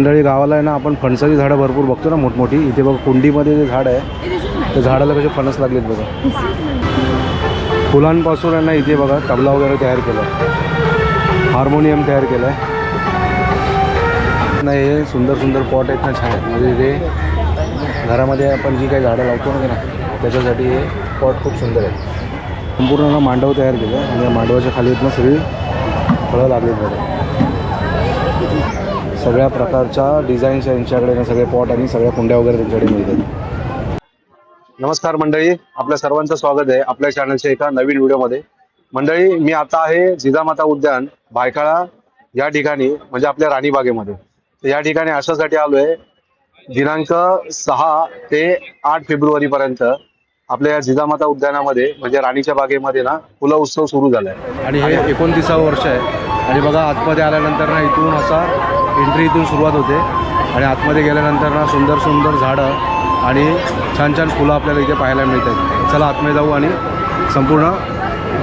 मंडळी गावाला आहे ना आपण फणसाची झाडं भरपूर बघतो ना मोठमोठी. इथे बघा कुंडीमध्ये जे झाड आहे त्या झाडाला कसे फणस लागलेत बघा. फुलांपासून आहे ना इथे बघा तबला वगैरे तयार केला आहे. हार्मोनियम तयार केलं आहे. नाही हे सुंदर सुंदर पॉट आहेत ना छान आहेत. म्हणजे इथे घरामध्ये आपण जी काही झाडं लावतो ना की ना त्याच्यासाठी हे पॉट खूप सुंदर आहे संपूर्ण मांडव तयार केलं आहे. आणि या मांडवाच्या खाली आहेत ना सगळी फळं लागलीत बघा. सगळ्या प्रकारच्या डिझाईन्स यांच्याकडे ना सगळे पॉट आणि सगळ्या कुंड्या वगैरे त्यांच्याकडे मिळतात. नमस्कार मंडळी आपल्या सर्वांचं स्वागत आहे आपल्या चॅनलच्या एका नवीन व्हिडिओमध्ये. मंडळी मी आता आहे जिजामाता उद्यान भायखळा या ठिकाणी म्हणजे आपल्या राणीबागेमध्ये. तर या ठिकाणी अशासाठी आलोय दिनांक सहा ते आठ फेब्रुवारी पर्यंत आपल्या या जिजामाता उद्यानामध्ये म्हणजे राणीच्या बागेमध्ये ना फुलं उत्सव सुरू झालाय. आणि हे एकोणतीसावं वर्ष आहे. आणि बघा आतमध्ये आल्यानंतर ना इथून असा एंट्री इथून सुरुवात होते. आणि आतमध्ये गेल्यानंतर ना सुंदर सुंदर झाडं आणि छान छान फुलं आपल्याला इथे पाहायला मिळतात. चला आतमध्ये जाऊ आणि संपूर्ण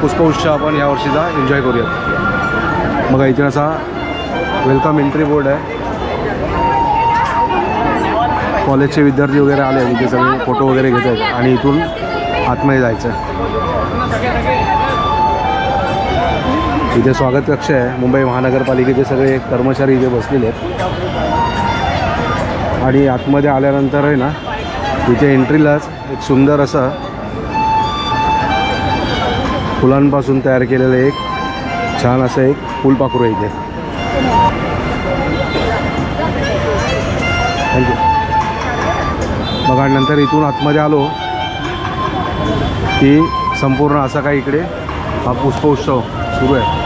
पुष्पउत्सव आपण या वर्षीचा एन्जॉय करूयात. बघा इथे असा वेलकम एंट्री बोर्ड आहे. कॉलेजचे विद्यार्थी वगैरे आले आहेत इथे सगळे फोटो वगैरे घेत आहेत आणि इथून आतमध्ये जायचं आहे इथे स्वागत कक्ष आहे. मुंबई महानगरपालिकेचे सगळे कर्मचारी इथे बसलेले आहेत. आणि आतमध्ये आल्यानंतर आहे ना इथे एंट्रीलाच एक सुंदर असं फुलांपासून तयार केलेलं एक छान असं एक फुलपाखरू आहे इथे. थँक्यू बघा नंतर इथून आतमध्ये आलो की संपूर्ण असा काही इकडे हा पुष्पोत्सव सुरू आहे.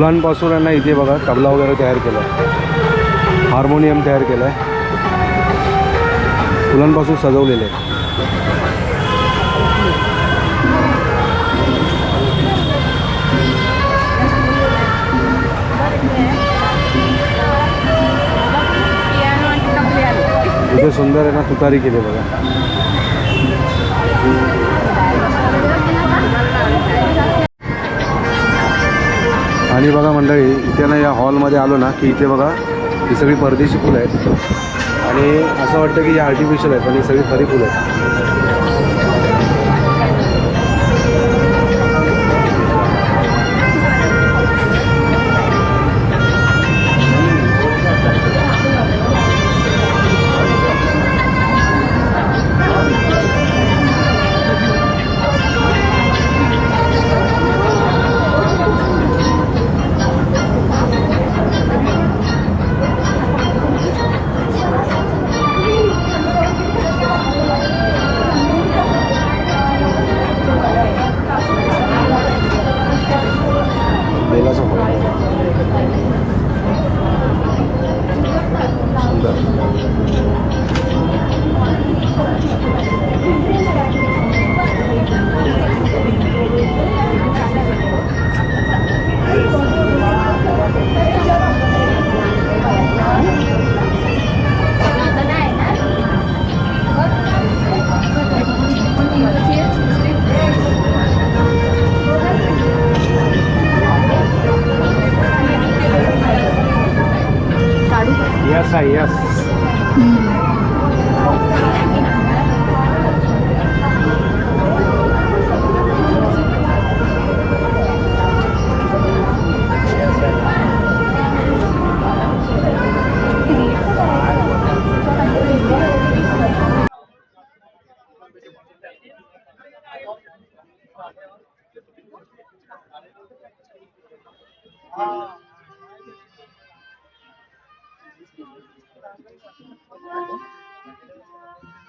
फुलांपासून यांना इथे बघा तबला वगैरे तयार केला आहे हार्मोनियम तयार केलं आहे फुलांपासून सजवलेले आहे. इथे सुंदर आहे ना तुतारी केली बघा. आणि बघा मंडळी इथे ना या हॉलमध्ये आलो ना की इथे बघा ही सगळी परदेशी फुलं आहेत. आणि असं वाटतं की ही आर्टिफिशियल आहेत पण ही सगळी खरी फुलं आहेत.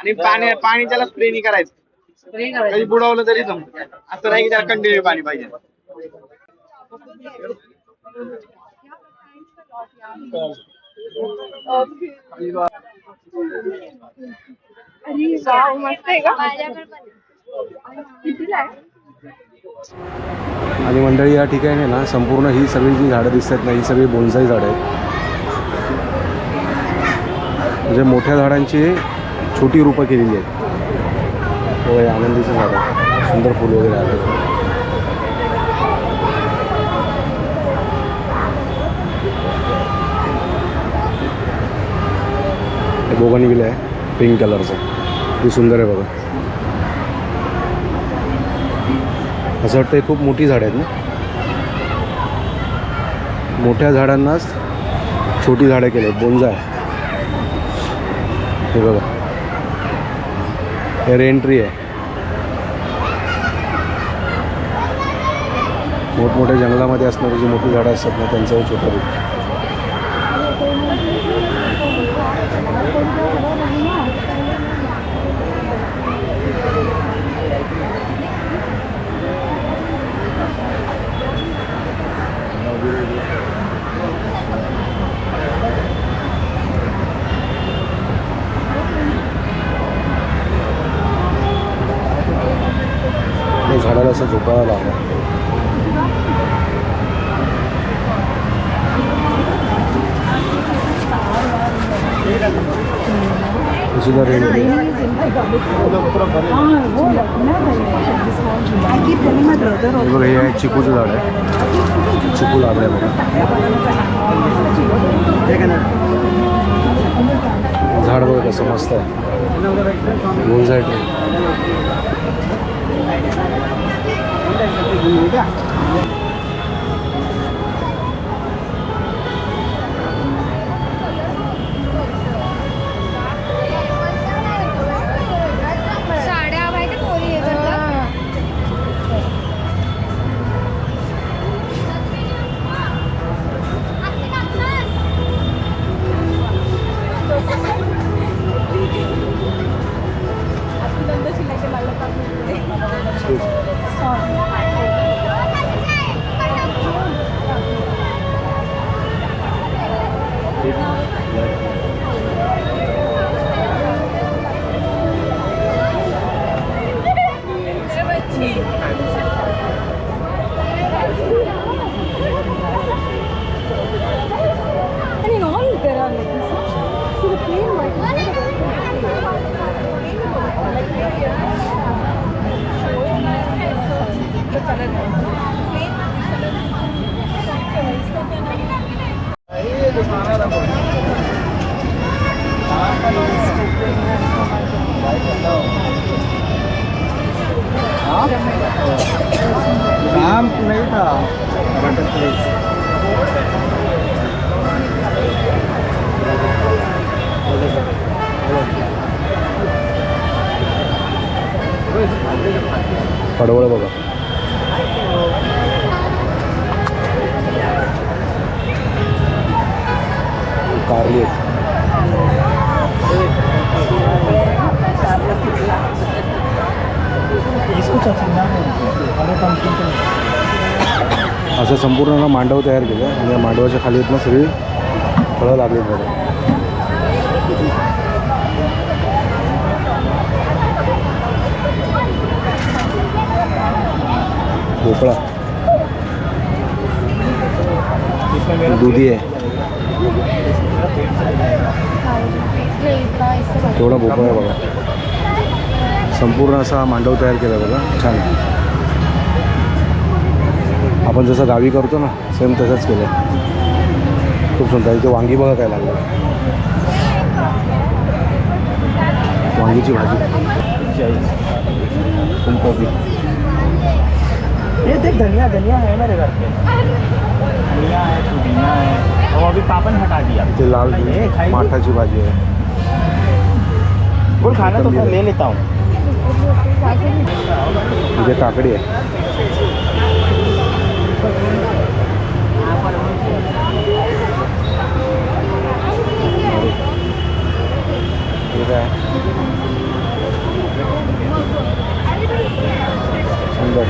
आणि पाणी पाणी त्याला स्प्रे नाही करायचं. कधी बुडवलं तरी जमत. असं नाही की त्याला कंटिन्यू पाणी पाहिजे. आणि मंडळी या ठिकाणी ना संपूर्ण ही सगळी जी झाडं दिसतात ना ही सगळी बोनसाई झाडं आहेत. म्हणजे मोठ्या झाडांची छोटी रूपं केलेली आहेत. हो, वगैरे आनंदीचं झालं सुंदर फुल वगैरे आलं. हे बोगनविल आहे पिंक कलरचं ही सुंदर आहे बघा. असं वाटतं हे खूप मोठी झाडं आहेत ना? मोठ्या झाडांनाच छोटी झाडं केली आहेत. बोंजा हे बघा. हे आहे. मोठमोठ्या जंगलामध्ये असणारी जी मोठी झाडं असतात ना त्यांचं हे रूप आणि झाडाला असं झोपायला लागलं. सुद्धा रेंट्री बघा हे आहे चिकूचं झाड आहे. चिकू लागलं आहे बघा. झाड बघा कसं मस्त आहे. Yang satu. नहीं था बटर प्लेस पडवळ बघा कारली आहेत असं संपूर्ण मांडव तयार केलं आणि या मांडवाच्या खाली इथनं सगळी फळं लागली बरं भोपळा. दुधी आहे. तेवढा भोपळा आहे बघा. संपूर्ण असा मांडव तयार केला बघा. छान. आपण जसं गावी करतो ना सेम तसंच केलं आहे खूप सुंदर. इथे वांगी बघा काय लागलं. वांगीची भाजी. फुलकोबी. ये देख धनिया धनिया है मेरे घर पे. धनिया है पुदीना है और अभी पापन हटा दिया. इथे लाल माठाची भाजी आहे. बोल खाना तो मैं ले लेता हूँ. इथे काकडी आहे. हे काय सुंदर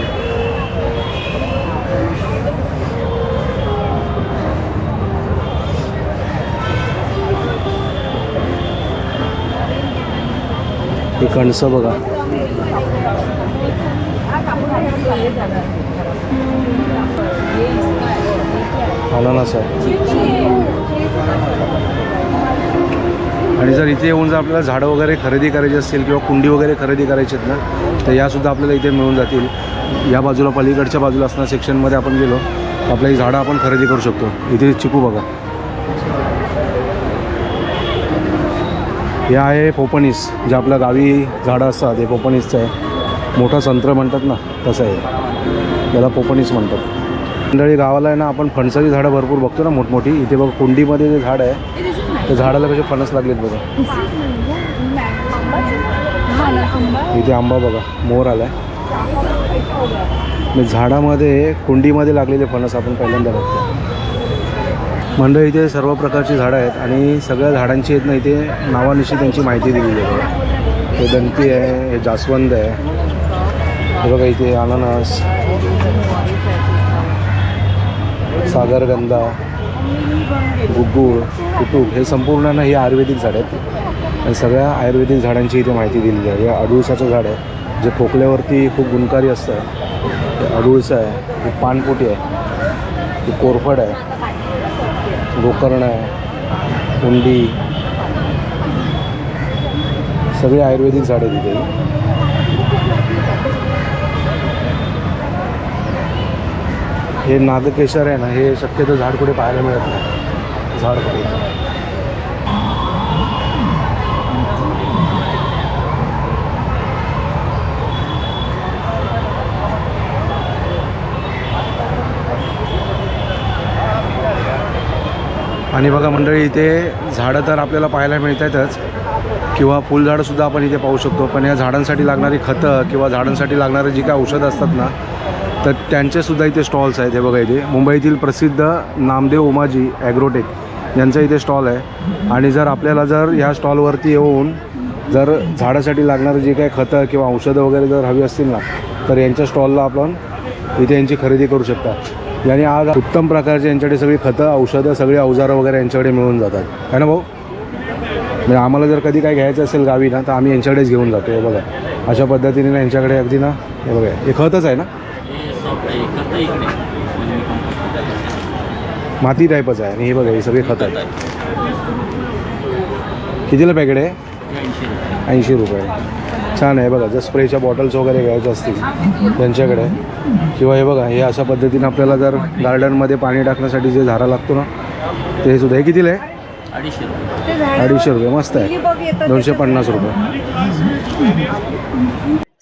ही कणसं बघा. अननस आहे. आणि जर इथे येऊन जर आपल्याला झाडं वगैरे खरेदी करायची असतील किंवा कुंडी वगैरे खरेदी करायची आहेत ना तर यासुद्धा आपल्याला इथे मिळून जातील. या बाजूला पलीकडच्या बाजूला असणाऱ्या सेक्शनमध्ये आपण गेलो तर आपल्या ही झाडं आपण खरेदी करू शकतो. इथे चिकू बघा. हे आहे पोपणीस जे आपल्या गावी झाडं असतात. हे पोपणीसचं आहे. मोठं संत्र म्हणतात ना तसं आहे. त्याला पोपणीस म्हणतात. मंडळी गावाला आहे ना आपण फणसाची झाडं भरपूर बघतो ना मोठमोठी. इथे बघ कुंडीमध्ये जे झाड आहे त्या झाडाला कसे फणस लागलेत बघा. इथे आंबा बघा मोर आलाय. मग झाडामध्ये कुंडीमध्ये लागलेले फणस आपण पहिल्यांदा बघतो मंडळ इथे सर्व प्रकारची झाडं आहेत आणि सगळ्या झाडांची आहेत ना इथे नावानिशी त्यांची माहिती दिलेली आहे हे दंती आहे हे जास्वंद आहे. हे बघा इथे अननस सागरगंधा गुग्गूळ कुटूब हे संपूर्ण ना ही आयुर्वेदिक झाडं आहेत. आणि सगळ्या आयुर्वेदिक झाडांची इथे माहिती दिलेली आहे. हे अडुळसाचं झाड आहे जे खोकल्यावरती खूप गुणकारी असतं. ते अडुळसं आहे ती पानपोटी आहे ती कोरफड आहे गोकर्ण आहे उंडी. सगळी आयुर्वेदिक झाडं तिथे हे नागकेशर आहे ना हे शक्यतो झाड कुठे पाहायला मिळत नाही. झाड कुठे? आणि बघा मंडळी इथे झाडं तर आपल्याला पाहायला मिळतातच किंवा फुलझाडंसुद्धा आपण इथे पाहू शकतो पण या झाडांसाठी लागणारी खतं किंवा झाडांसाठी लागणारी जी काय औषधं असतात ना तर त्यांचेसुद्धा इथे स्टॉल्स आहेत. हे बघा इथे. मुंबईतील प्रसिद्ध नामदेव उमाजी ॲग्रोटेक यांचा इथे स्टॉल आहे. आणि जर आपल्याला जर ह्या स्टॉलवरती येऊन जर झाडासाठी लागणारं जे काही खतं किंवा औषधं वगैरे जर हवी असतील ना तर यांच्या स्टॉलला आपण इथे यांची खरेदी करू शकता. याने आज उत्तम प्रकारचे यांच्याकडे सगळी खतं औषधं सगळी अवजारं वगैरे यांच्याकडे मिळून जातात. है ना भाऊ? म्हणजे आम्हाला जर कधी काय घ्यायचं असेल गावी ना तर आम्ही यांच्याकडेच घेऊन जातो. हे बघा. अशा पद्धतीने ना यांच्याकडे अगदी ना हे बघा हे खतच आहे ना. माती टाईपच आहे आणि हे बघा हे सगळे खत आहेत. कितीला पॅकेट आहे? ऐंशी रुपये. छान आहे बघा जर स्प्रेच्या बॉटल्स वगैरे घ्यायच्या असतील त्यांच्याकडे. किंवा हे बघा हे अशा पद्धतीने आपल्याला जर गार्डनमध्ये पाणी टाकण्यासाठी जे झारा लागतो ना ते सुद्धा. हे कितीला आहे? अडीचशे रुपये मस्त आहे. दोनशे पन्नास रुपये.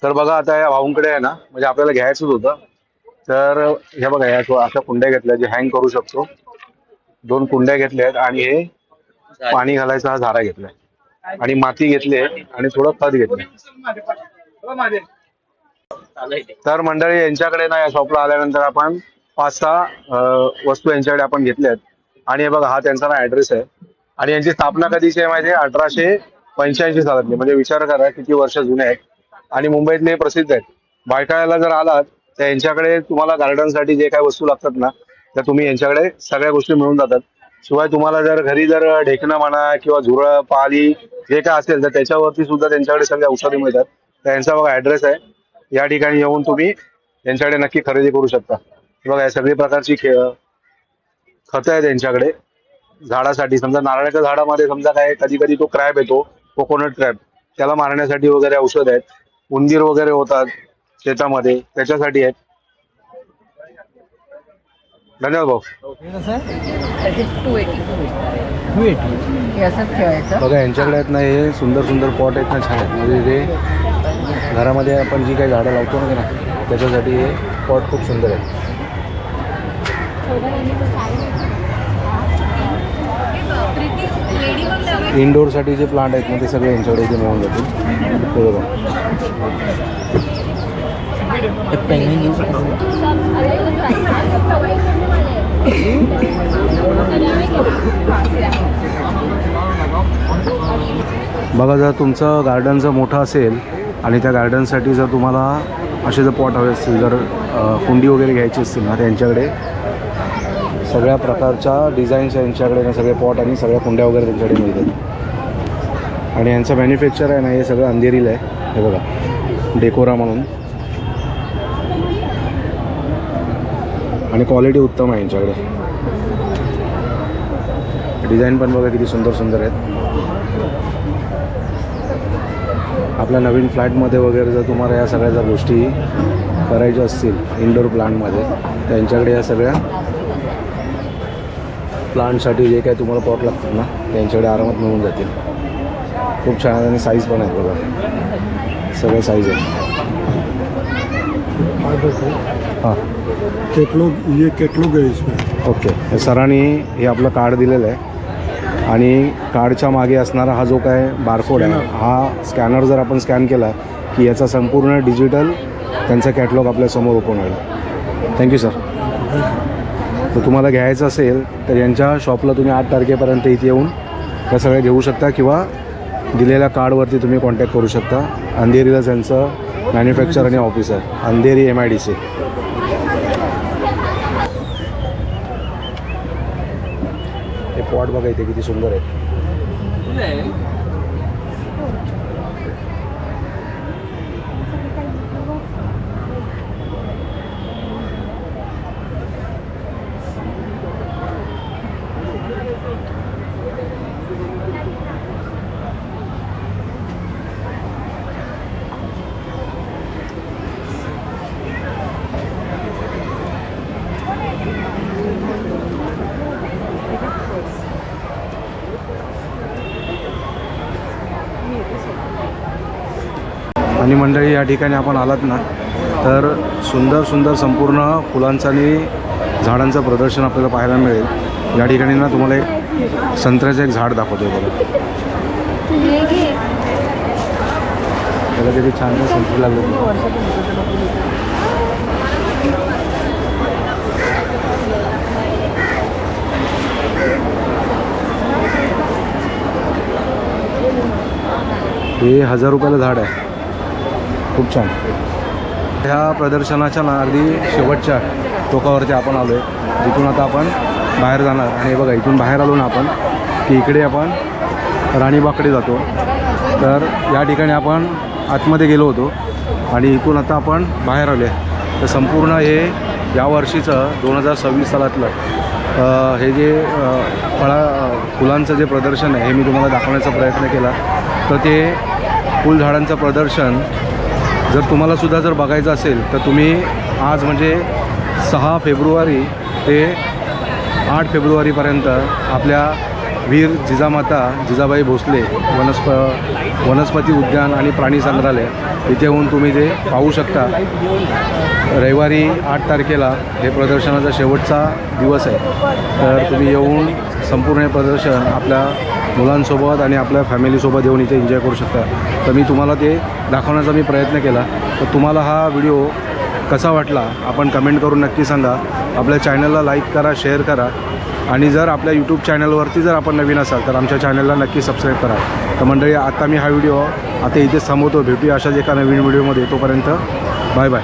तर बघा आता या भाऊंकडे आहे ना म्हणजे आपल्याला घ्यायचंच होतं. तर हे बघा या अशा कुंड्या घेतल्या जे हँग करू शकतो. दोन कुंड्या घेतल्या आहेत आणि हे पाणी घालायचा हा झारा घेतलाय. आणि माती घेतली आहे आणि थोडं खत घेतलंय. तर मंडळी यांच्याकडे ना या शॉपला आल्यानंतर आपण पाच सहा वस्तू यांच्याकडे आपण घेतल्यात. आणि हे बघा हा त्यांचा ना ऍड्रेस आहे. आणि यांची स्थापना कधीची आहे माहिती आहे अठराशे पंच्याऐंशी सालातली. म्हणजे विचार करा किती वर्ष जुने आहेत. आणि मुंबईतले हे प्रसिद्ध आहेत. बायकाळ्याला जर आलात तर यांच्याकडे तुम्हाला गार्डनसाठी जे काही वस्तू लागतात ना त्या तुम्ही यांच्याकडे सगळ्या गोष्टी मिळून जातात. शिवाय तुम्हाला जर घरी जर ढेकणं म्हणा किंवा झुरळ पाली जे काय असेल तर त्याच्यावरती सुद्धा त्यांच्याकडे सगळे औषधी मिळतात. तर यांचा बघा ऍड्रेस आहे. या ठिकाणी येऊन तुम्ही त्यांच्याकडे नक्की खरेदी करू शकता. बघा या सगळी प्रकारची खत खतं आहेत त्यांच्याकडे झाडासाठी समजा नारळाच्या झाडामध्ये समजा काय कधी कधी तो क्रॅब येतो कोकोनट क्रॅब त्याला मारण्यासाठी वगैरे औषध आहेत. उंदीर वगैरे होतात. शेतामध्ये. त्याच्यासाठी आहेत. धन्यवाद भाऊ. टू एटी हे असंच ठेवायचं. बघा यांच्याकडे आहेत ना हे सुंदर सुंदर पॉट आहेत ना छान आहेत. म्हणजे ते घरामध्ये आपण जी काही झाडं लावतो ना त्याच्यासाठी हे पॉट खूप सुंदर आहेत. इनडोअरसाठी जे प्लांट आहेत ना ते सगळे यांच्याकडे इथे मिळून जातील. ते बघा. बघा जर तुमचं गार्डन जर मोठं असेल आणि त्या गार्डनसाठी जर तुम्हाला असे जर पॉट हवे असतील जर कुंडी वगैरे घ्यायची असतील ना त्यांच्याकडे सगळ्या प्रकारच्या डिझाईन्स यांच्याकडे ना सगळे पॉट आणि सगळ्या कुंड्या वगैरे त्यांच्याकडे मिळतात. आणि यांचं मॅन्युफॅक्चर आहे ना हे सगळं अंधेरीला आहे. हे बघा डेकोरा म्हणून. आणि क्वालिटी उत्तम आहे यांच्याकडे. डिझाईन पण बघा किती सुंदर सुंदर आहेत. आपल्या नवीन फ्लॅटमध्ये वगैरे जर तुम्हाला या सगळ्या जर गोष्टी करायच्या असतील इंडोर प्लांटमध्ये त्यांच्याकडे या सगळ्या प्लांटसाठी जे काही तुम्हाला पॉट लागतात ना त्यांच्याकडे आरामात मिळून जातील. खूप छान आहेत आणि साईज पण आहेत बघा. सगळ्या साईज आहेत. हां. कैटलॉग ये कैटलॉग है इसमें ओके हे सरांनी हे आपलं कार्ड दिलेलं आहे. आणि कार्डच्या मागे असणारा हा जो काय बारकोड आहे हा स्कॅनर जर आपण स्कॅन केला की याचा संपूर्ण डिजिटल त्यांचा कॅटलॉग आपल्यासमोर ओपन होईल. थँक्यू सर तर तुम्हाला घ्यायचं असेल तर यांच्या शॉपला तुम्ही आठ तारखेपर्यंत इथे येऊन त्या सगळ्या घेऊ शकता किंवा दिलेल्या कार्डवरती तुम्ही कॉन्टॅक्ट करू शकता. अंधेरीला त्यांचं मॅन्युफॅक्चर आणि ऑफिस आहे Andheri M I D C हे पॉट बघा इथे किती सुंदर आहे? आणि मंडळी या ठिकाणी आपण आलात ना तर सुंदर सुंदर संपूर्ण फुलांचं आणि झाडांचं प्रदर्शन आपल्याला पाहायला मिळेल. या ठिकाणी ना तुम्हाला एक संत्र्याचं एक झाड दाखवतोय बघा. त्याला किती छान छान संत्री लागले हे हजार रुपयाला झाड आहे. खूप छान. ह्या प्रदर्शनाच्या ना अगदी शेवटच्या टोकावरती आपण आलो आहे जिथून आता आपण बाहेर जाणार. आणि बघा इथून बाहेर आलो ना आपण की इकडे आपण राणीबागकडे जातो. तर या ठिकाणी आपण आतमध्ये गेलो होतो आणि इथून आता आपण बाहेर आलो आहे तर संपूर्ण हे यावर्षीचं दोन हजार सव्वीस सालातलं हे जे फळा फुलांचं जे प्रदर्शन आहे हे मी तुम्हाला दाखवण्याचा प्रयत्न केला. तर ते फुलझाडांचं प्रदर्शन जर तुम्हालासुद्धा जर बघायचं असेल तर तुम्ही आज म्हणजे सहा फेब्रुवारी ते आठ फेब्रुवारीपर्यंत आपल्या वीर जिजामाता जिजाबाई भोसले वनस्प वनस्पती उद्यान आणि प्राणी संग्रहालय इथे येऊन तुम्ही ते पाहू शकता रविवारी आठ तारखेला हे प्रदर्शनाचा शेवटचा दिवस आहे. तर तुम्ही येऊन संपूर्ण हे प्रदर्शन आपल्या मुलांसोबत आणि आपल्या फॅमिलीसोबत येऊन इथे एन्जॉय करू शकता. तर मी तुम्हाला ते दाखवण्याचा मी प्रयत्न केला. तर तुम्हाला हा व्हिडिओ कसा वाटला आपण कमेंट करून नक्की सांगा. आपल्या चॅनलला लाईक करा शेअर करा. आणि जर आपल्या यूट्यूब चॅनलवरती जर आपण नवीन असाल तर आमच्या चॅनलला नक्की सबस्क्राईब करा. तर मंडळी आता मी हा व्हिडिओ आता इथे थांबवतो. भेटूया अशाच एका नवीन व्हिडिओमध्ये. तोपर्यंत बाय बाय.